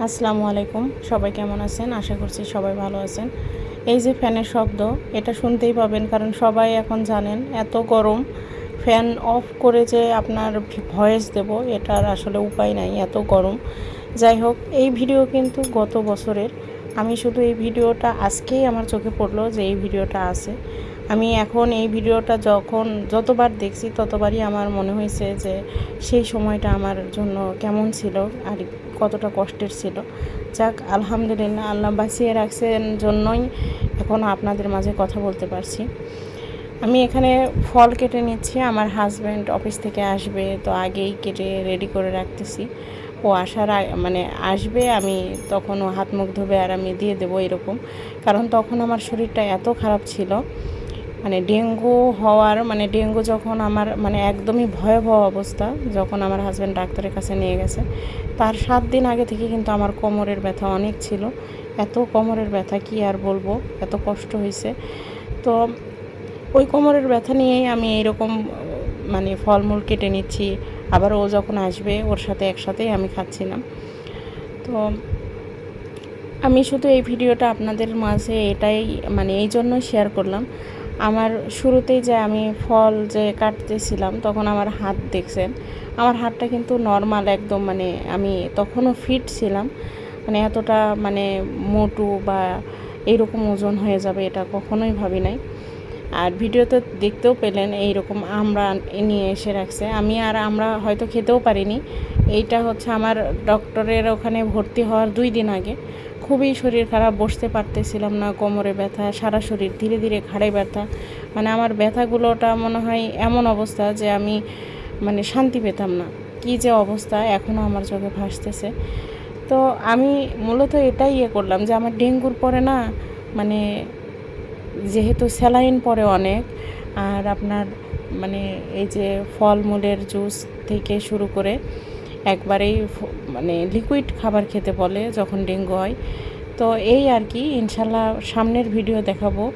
আসসালামু আলাইকুম। সবাই কেমন আছেন? আশা করছি সবাই ভালো আছেন। এই যে ফ্যানের শব্দ, এটা শুনতেই পাবেন কারণ সবাই এখন জানেন এত গরম। ফ্যান অফ করে যে আপনার ভয়েস দেব, এটার আসলে উপায় নাই, এত গরম। যাই হোক, এই ভিডিও কিন্তু গত বছরের। আমি শুধু এই ভিডিওটা আজকেই আমার চোখে পড়ল যে এই ভিডিওটা আছে। আমি এখন এই ভিডিওটা যখন, যতবার দেখছি ততবারই আমার মনে হয়েছে যে সেই সময়টা আমার জন্য কেমন ছিল আর কতটা কষ্টের ছিল। যাক, আলহামদুলিল্লাহ, আল্লাহ বাঁচিয়ে রাখছেন জন্যই এখন আপনাদের মাঝে কথা বলতে পারছি। আমি এখানে ফল কেটে নিচ্ছি, আমার হাজব্যান্ড অফিস থেকে আসবে, তো আগেই কেটে রেডি করে রাখতেছি। ও আসার মানে আসবে, আমি তখন হাত মুখ ধোবে আর আমি দিয়ে দেবো এরকম। কারণ তখন আমার শরীরটা এত খারাপ ছিল মানে ডেঙ্গু হওয়ার মানে ডেঙ্গু যখন আমার মানে একদমই ভয়াবহ অবস্থা, যখন আমার হাজব্যান্ড ডাক্তারের কাছে নিয়ে গেছে, তার সাত দিন আগে থেকে কিন্তু আমার কোমরের ব্যথা অনেক ছিল। এত কোমরের ব্যথা, কি আর বলব? এত কষ্ট হয়েছে তো ওই কোমরের ব্যথা নিয়েই আমি এইরকম মানে ফলমূল কেটে নিচ্ছি। আবার ও যখন আসবে, ওর সাথে একসাথেই আমি খাচ্ছিলাম। তো আমি শুধু এই ভিডিওটা আপনাদের মাঝে এটাই মানে এই জন্য শেয়ার করলাম। আমার শুরুতেই যে আমি ফল যে কাটতেছিলাম, তখন আমার হাত দেখছেন। আমার হাতটা কিন্তু নর্মাল একদম মানে আমি তখনও ফিট ছিলাম। মানে এতটা মানে মোটু বা এইরকম ওজন হয়ে যাবে এটা কখনোই ভাবি নাই। আর ভিডিওতে দেখতেও পেলেন এইরকম আমরা নিয়ে এসে রাখছে। আমি আর আমরা হয়তো খেতেও পারিনি। এইটা হচ্ছে আমার ডক্টরের ওখানে ভর্তি হওয়ার দুই দিন আগে। খুবই শরীর খারাপ, বসতে পারতেছিলাম না, কোমরে ব্যথা, সারা শরীর ধীরে ধীরে ঘাড়ে ব্যথা। মানে আমার ব্যথাগুলোটা মনে হয় এমন অবস্থা যে আমি মানে শান্তি পেতাম না। কী যে অবস্থা এখনও আমার চোখে ভাসতেছে। তো আমি মূলত এটাই ইয়ে করলাম যে আমার ডেঙ্গুর পরে না মানে যেহেতু স্যালাইন পরে অনেক, আর আপনার মানে এই যে ফলমূলের জুস থেকে শুরু করে একবারেই মানে লিকুইড খাবার খেতে বলে যখন ডেঙ্গু হয়। তো এই আর কি, ইনশাল্লাহ সামনের ভিডিও দেখাবো।